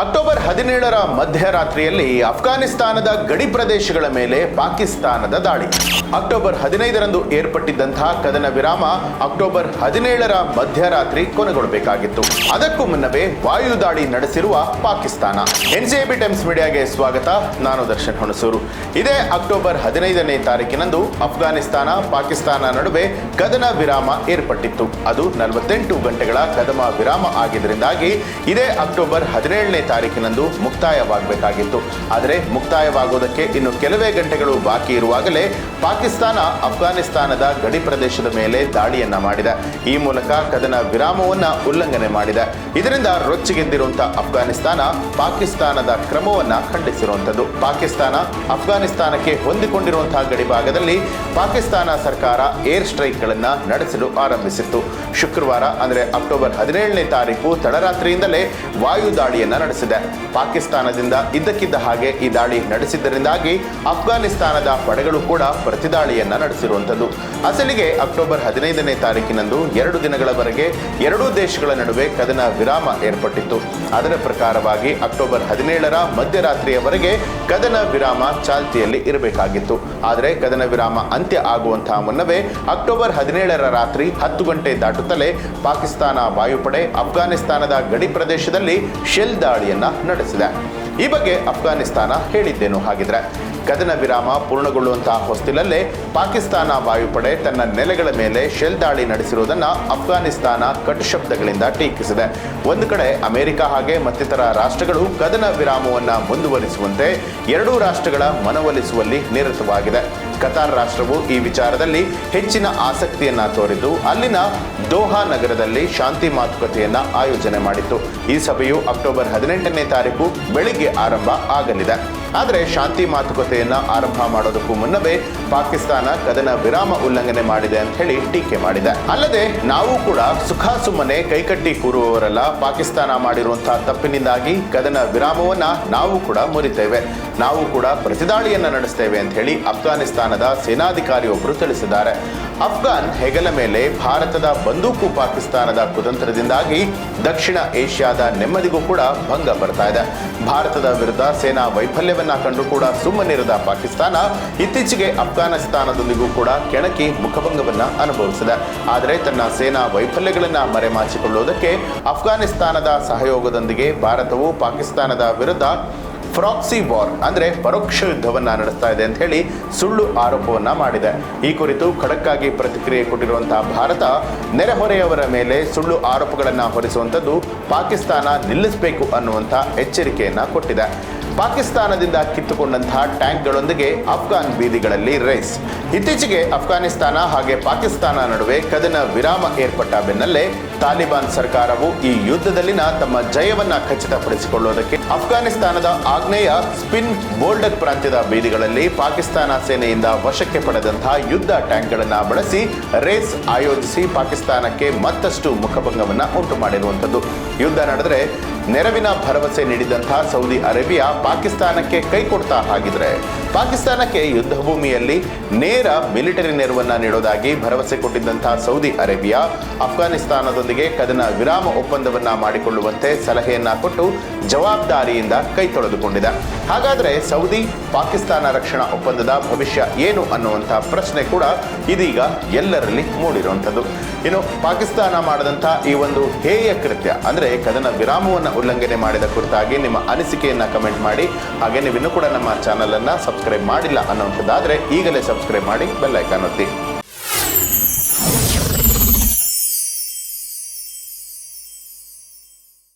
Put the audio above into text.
October ಹದಿನೇಳರ ಮಧ್ಯರಾತ್ರಿಯಲ್ಲಿ ಅಫ್ಘಾನಿಸ್ತಾನದ ಗಡಿ ಪ್ರದೇಶಗಳ ಮೇಲೆ ಪಾಕಿಸ್ತಾನದ ದಾಳಿ. ಅಕ್ಟೋಬರ್ ಹದಿನೈದರಂದು ಏರ್ಪಟ್ಟಿದ್ದಂತಹ ಕದನ ವಿರಾಮ ಅಕ್ಟೋಬರ್ ಹದಿನೇಳರ ಮಧ್ಯರಾತ್ರಿ ಕೊನೆಗೊಳ್ಳಬೇಕಾಗಿತ್ತು. ಅದಕ್ಕೂ ಮುನ್ನವೇ ವಾಯು ದಾಳಿ ನಡೆಸಿರುವ ಪಾಕಿಸ್ತಾನ. ಎನ್ಸಿಎಬಿ ಟೈಮ್ಸ್ ಮೀಡಿಯಾಗೆ ಸ್ವಾಗತ, ನಾನು ದರ್ಶನ್ ಹುಣಸೂರು. ಇದೇ ಅಕ್ಟೋಬರ್ ಹದಿನೈದನೇ ತಾರೀಕಿನಂದು ಅಫ್ಘಾನಿಸ್ತಾನ ಪಾಕಿಸ್ತಾನ ನಡುವೆ ಕದನ ವಿರಾಮ ಏರ್ಪಟ್ಟಿತ್ತು. ಅದು ನಲವತ್ತೆಂಟು ಗಂಟೆಗಳ ಕದಮ ವಿರಾಮ ಆಗಿದ್ದರಿಂದಾಗಿ ಇದೇ ಅಕ್ಟೋಬರ್ ಹದಿನೇಳನೇ ತಾರೀಕಿನಂದು ಮುಕ್ತಾಯವಾಗಬೇಕಾಗಿತ್ತು. ಆದರೆ ಮುಕ್ತಾಯವಾಗುವುದಕ್ಕೆ ಇನ್ನು ಕೆಲವೇ ಗಂಟೆಗಳು ಬಾಕಿ ಇರುವಾಗಲೇ ಪಾಕಿಸ್ತಾನ ಅಫ್ಘಾನಿಸ್ತಾನದ ಗಡಿ ಪ್ರದೇಶದ ಮೇಲೆ ದಾಳಿಯನ್ನ ಮಾಡಿದೆ. ಈ ಮೂಲಕ ಕದನ ವಿರಾಮವನ್ನ ಉಲ್ಲಂಘನೆ ಮಾಡಿದೆ. ಇದರಿಂದ ರೊಚ್ಚಿಗೆದ್ದಿರುವಂತಹ ಅಫ್ಘಾನಿಸ್ತಾನ ಪಾಕಿಸ್ತಾನದ ಕ್ರಮವನ್ನ ಖಂಡಿಸಿರುವಂಥದ್ದು ಪಾಕಿಸ್ತಾನ ಅಫ್ಘಾನಿಸ್ತಾನಕ್ಕೆ ಹೊಂದಿಕೊಂಡಿರುವಂತಹ ಗಡಿ ಭಾಗದಲ್ಲಿ ಪಾಕಿಸ್ತಾನ ಸರ್ಕಾರ ಏರ್ ಸ್ಟ್ರೈಕ್ಗಳನ್ನ ನಡೆಸಲು ಆರಂಭಿಸಿತ್ತು. ಶುಕ್ರವಾರ, ಅಂದರೆ ಅಕ್ಟೋಬರ್ ಹದಿನೇಳನೇ ತಾರೀಕು ತಡರಾತ್ರಿಯಿಂದಲೇ ವಾಯು ದಾಳಿಯನ್ನ ನಡೆಸಿದೆ. ಪಾಕಿಸ್ತಾನದಿಂದ ಇದ್ದಕ್ಕಿದ್ದ ಹಾಗೆ ಈ ದಾಳಿ ನಡೆಸಿದ್ದರಿಂದಾಗಿ ಅಫ್ಘಾನಿಸ್ತಾನದ ಪಡೆಗಳು ಕೂಡ ಪ್ರತಿದಾಳಿಯನ್ನ ನಡೆಸಿರುವಂಥದ್ದು. ಅಸಲಿಗೆ ಅಕ್ಟೋಬರ್ ಹದಿನೈದನೇ ತಾರೀಕಿನಂದು ಎರಡು ದಿನಗಳವರೆಗೆ ಎರಡೂ ದೇಶಗಳ ನಡುವೆ ಕದನ ವಿರಾಮ ಏರ್ಪಟ್ಟಿತ್ತು. ಅದರ ಪ್ರಕಾರವಾಗಿ ಅಕ್ಟೋಬರ್ ಹದಿನೇಳರ ಮಧ್ಯರಾತ್ರಿಯವರೆಗೆ ಕದನ ವಿರಾಮ ಚಾಲ್ತಿಯಲ್ಲಿ ಇರಬೇಕಾಗಿತ್ತು. ಆದರೆ ಕದನ ವಿರಾಮ ಅಂತ್ಯ ಆಗುವಂತಹ ಮುನ್ನವೇ ಅಕ್ಟೋಬರ್ ಹದಿನೇಳರ ರಾತ್ರಿ ಹತ್ತು ಗಂಟೆ ದಾಟುತ್ತಲೇ ಪಾಕಿಸ್ತಾನ ವಾಯುಪಡೆ ಅಫ್ಘಾನಿಸ್ತಾನದ ಗಡಿ ಪ್ರದೇಶದಲ್ಲಿ ಶೆಲ್ ದಾಳಿಯನ್ನ ನಡೆಸಿದೆ. ಈ ಬಗ್ಗೆ ಅಫ್ಘಾನಿಸ್ತಾನ ಹೇಳಿದ್ದೇನು ಹಾಗಿದ್ರೆ ಕದನ ವಿರಾಮ ಪೂರ್ಣಗೊಳ್ಳುವಂತಹ ಹೊಸ್ತಿಲಲ್ಲೇ ಪಾಕಿಸ್ತಾನ ವಾಯುಪಡೆ ತನ್ನ ನೆಲೆಗಳ ಮೇಲೆ ಶೆಲ್ ದಾಳಿ ನಡೆಸಿರುವುದನ್ನು ಅಫ್ಘಾನಿಸ್ತಾನ ಕಟುಶಬ್ದಗಳಿಂದ ಟೀಕಿಸಿದೆ. ಒಂದು ಕಡೆ ಅಮೆರಿಕ ಹಾಗೆ ಮತ್ತಿತರ ರಾಷ್ಟ್ರಗಳು ಕದನ ವಿರಾಮವನ್ನು ಮುಂದುವರಿಸುವಂತೆ ಎರಡೂ ರಾಷ್ಟ್ರಗಳ ಮನವೊಲಿಸುವಲ್ಲಿ ನಿರತವಾಗಿದೆ. ಕತಾರ್ ರಾಷ್ಟ್ರವು ಈ ವಿಚಾರದಲ್ಲಿ ಹೆಚ್ಚಿನ ಆಸಕ್ತಿಯನ್ನ ತೋರಿದ್ದು, ಅಲ್ಲಿನ ದೋಹಾ ನಗರದಲ್ಲಿ ಶಾಂತಿ ಮಾತುಕತೆಯನ್ನ ಆಯೋಜನೆ ಮಾಡಿತ್ತು. ಈ ಸಭೆಯು ಅಕ್ಟೋಬರ್ ಹದಿನೆಂಟನೇ ತಾರೀಕು ಬೆಳಿಗ್ಗೆ ಆರಂಭ ಆಗಲಿದೆ. ಆದರೆ ಶಾಂತಿ ಮಾತುಕತೆಯನ್ನ ಆರಂಭ ಮಾಡೋದಕ್ಕೂ ಮುನ್ನವೇ ಪಾಕಿಸ್ತಾನ ಕದನ ವಿರಾಮ ಉಲ್ಲಂಘನೆ ಮಾಡಿದೆ ಅಂತ ಹೇಳಿ ಟೀಕೆ ಮಾಡಿದೆ. ಅಲ್ಲದೆ ನಾವು ಕೂಡ ಸುಖ ಸುಮ್ಮನೆ ಕೈಕಟ್ಟಿ ಕೂರುವವರಲ್ಲ. ಪಾಕಿಸ್ತಾನ ಮಾಡಿರುವಂತಹ ತಪ್ಪಿನಿಂದಾಗಿ ಕದನ ವಿರಾಮವನ್ನ ನಾವು ಕೂಡ ಮುರಿತೇವೆ. ನಾವು ಕೂಡ ಪ್ರತಿದಾಳಿಯನ್ನ ನಡೆಸ್ತೇವೆ ಅಂತ ಹೇಳಿ ಅಫ್ಘಾನಿಸ್ತಾನದ ಸೇನಾಧಿಕಾರಿಯೊಬ್ಬರು ತಿಳಿಸಿದ್ದಾರೆ. ಅಫ್ಘಾನ್ ಹೆಗಲ ಮೇಲೆ ಭಾರತದ ಬಂದೂಕು ಪಾಕಿಸ್ತಾನದ ಕುತಂತ್ರದಿಂದಾಗಿ ದಕ್ಷಿಣ ಏಷ್ಯಾದ ನೆಮ್ಮದಿಗೂ ಕೂಡ ಭಂಗ ಬರ್ತಾ ಇದೆ. ಭಾರತದ ವಿರುದ್ಧ ಸೇನಾ ವೈಫಲ್ಯವನ್ನ ಕಂಡು ಕೂಡ ಸುಮ್ಮನಿರದ ಪಾಕಿಸ್ತಾನ, ಇತ್ತೀಚೆಗೆ ಅಫ್ಘಾನಿಸ್ತಾನದೊಂದಿಗೂ ಕೂಡ ಕೆಣಕಿ ಮುಖಭಂಗವನ್ನ ಅನುಭವಿಸಿದೆ. ಆದರೆ ತನ್ನ ಸೇನಾ ವೈಫಲ್ಯಗಳನ್ನ ಮರೆಮಾಚಿಕೊಳ್ಳುವುದಕ್ಕೆ ಅಫ್ಘಾನಿಸ್ತಾನದ ಸಹಯೋಗದೊಂದಿಗೆ ಭಾರತವು ಪಾಕಿಸ್ತಾನದ ವಿರುದ್ಧ ಫ್ರಾಕ್ಸಿ ವಾರ್, ಅಂದ್ರೆ ಪರೋಕ್ಷ ಯುದ್ಧವನ್ನ ನಡೆಸ್ತಾ ಇದೆ ಅಂತ ಹೇಳಿ ಸುಳ್ಳು ಆರೋಪವನ್ನ ಮಾಡಿದೆ. ಈ ಕುರಿತು ಖಡಕ್ಕಾಗಿ ಪ್ರತಿಕ್ರಿಯೆ ಕೊಟ್ಟಿರುವಂತಹ ಭಾರತ, ನೆರೆಹೊರೆಯವರ ಮೇಲೆ ಸುಳ್ಳು ಆರೋಪಗಳನ್ನು ಹೊರಿಸುವಂಥದ್ದು ಪಾಕಿಸ್ತಾನ ನಿಲ್ಲಿಸಬೇಕು ಅನ್ನುವಂಥ ಎಚ್ಚರಿಕೆಯನ್ನ ಕೊಟ್ಟಿದೆ. ಪಾಕಿಸ್ತಾನದಿಂದ ಕಿತ್ತುಕೊಂಡಂತಹ ಟ್ಯಾಂಕ್ಗಳೊಂದಿಗೆ ಅಫ್ಘಾನ್ ಬೀದಿಗಳಲ್ಲಿ ರೇಸ್. ಇತ್ತೀಚೆಗೆ ಅಫ್ಘಾನಿಸ್ತಾನ ಹಾಗೆ ಪಾಕಿಸ್ತಾನ ನಡುವೆ ಕದನ ವಿರಾಮ ಏರ್ಪಟ್ಟ ಬೆನ್ನಲ್ಲೇ ತಾಲಿಬಾನ್ ಸರ್ಕಾರವು ಈ ಯುದ್ಧದಲ್ಲಿನ ತಮ್ಮ ಜಯವನ್ನ ಖಚಿತಪಡಿಸಿಕೊಳ್ಳುವುದಕ್ಕೆ ಅಫ್ಘಾನಿಸ್ತಾನದ ಆಗ್ನೇಯ ಸ್ಪಿನ್ ಬೋಲ್ಡಕ್ ಪ್ರಾಂತ್ಯದ ಬೀದಿಗಳಲ್ಲಿ ಪಾಕಿಸ್ತಾನ ಸೇನೆಯಿಂದ ವಶಕ್ಕೆ ಪಡೆದಂತಹ ಯುದ್ಧ ಟ್ಯಾಂಕ್ಗಳನ್ನು ಬಳಸಿ ರೇಸ್ ಆಯೋಜಿಸಿ ಪಾಕಿಸ್ತಾನಕ್ಕೆ ಮತ್ತಷ್ಟು ಮುಖಭಂಗವನ್ನ ಉಂಟು ಮಾಡಿರುವಂಥದ್ದು. ಯುದ್ಧ ನಡೆದರೆ ನೆರವಿನ ಭರವಸೆ ನೀಡಿದಂತಹ ಸೌದಿ ಅರೇಬಿಯಾ ಪಾಕಿಸ್ತಾನಕ್ಕೆ ಕೈ ಕೊಡ್ತಾ ಹಾಗಿದ್ರೆ ಪಾಕಿಸ್ತಾನಕ್ಕೆ ಯುದ್ಧ ಭೂಮಿಯಲ್ಲಿ ನೇರ ಮಿಲಿಟರಿ ನೆರವನ್ನ ನೀಡೋದಾಗಿ ಭರವಸೆ ಕೊಟ್ಟಿದ್ದಂತಹ ಸೌದಿ ಅರೇಬಿಯಾ ಅಫ್ಘಾನಿಸ್ತಾನದೊಂದಿಗೆ ಕದನ ವಿರಾಮ ಒಪ್ಪಂದವನ್ನ ಮಾಡಿಕೊಳ್ಳುವಂತೆ ಸಲಹೆಯನ್ನ ಕೊಟ್ಟು ಜವಾಬ್ದಾರಿಯಿಂದ ಕೈ ತೊಳೆದುಕೊಂಡಿದೆ. ಹಾಗಾದ್ರೆ ಸೌದಿ, ಪಾಕಿಸ್ತಾನ ರಕ್ಷಣಾ ಒಪ್ಪಂದದ ಭವಿಷ್ಯ ಏನು ಅನ್ನುವಂಥ ಪ್ರಶ್ನೆ ಕೂಡ ಇದೀಗ ಎಲ್ಲರಲ್ಲಿ ಮೂಡಿರುವಂಥದ್ದು. ಇನ್ನು ಪಾಕಿಸ್ತಾನ ಮಾಡಿದಂಥ ಈ ಒಂದು ಹೇಯ ಕೃತ್ಯ, ಅಂದ್ರೆ ಕದನ ವಿರಾಮವನ್ನು ಉಲ್ಲಂಘನೆ ಮಾಡಿದ ಕುರಿತಾಗಿ ನಿಮ್ಮ ಅನಿಸಿಕೆಯನ್ನು ಕಮೆಂಟ್ ಮಾಡಿ. ಹಾಗೆ ನೀವಿನ್ನೂ ಕೂಡ ನಮ್ಮ ಚಾನಲನ್ನು ಸಬ್ಸ್ಕ್ರೈಬ್ ಮಾಡಿಲ್ಲ ಅನ್ನುವಂಥದ್ದಾದ್ರೆ ಈಗಲೇ ಸಬ್ಸ್ಕ್ರೈಬ್ ಮಾಡಿ ಬೆಲ್ಲೈಕಾನ್ ಒತ್ತಿ.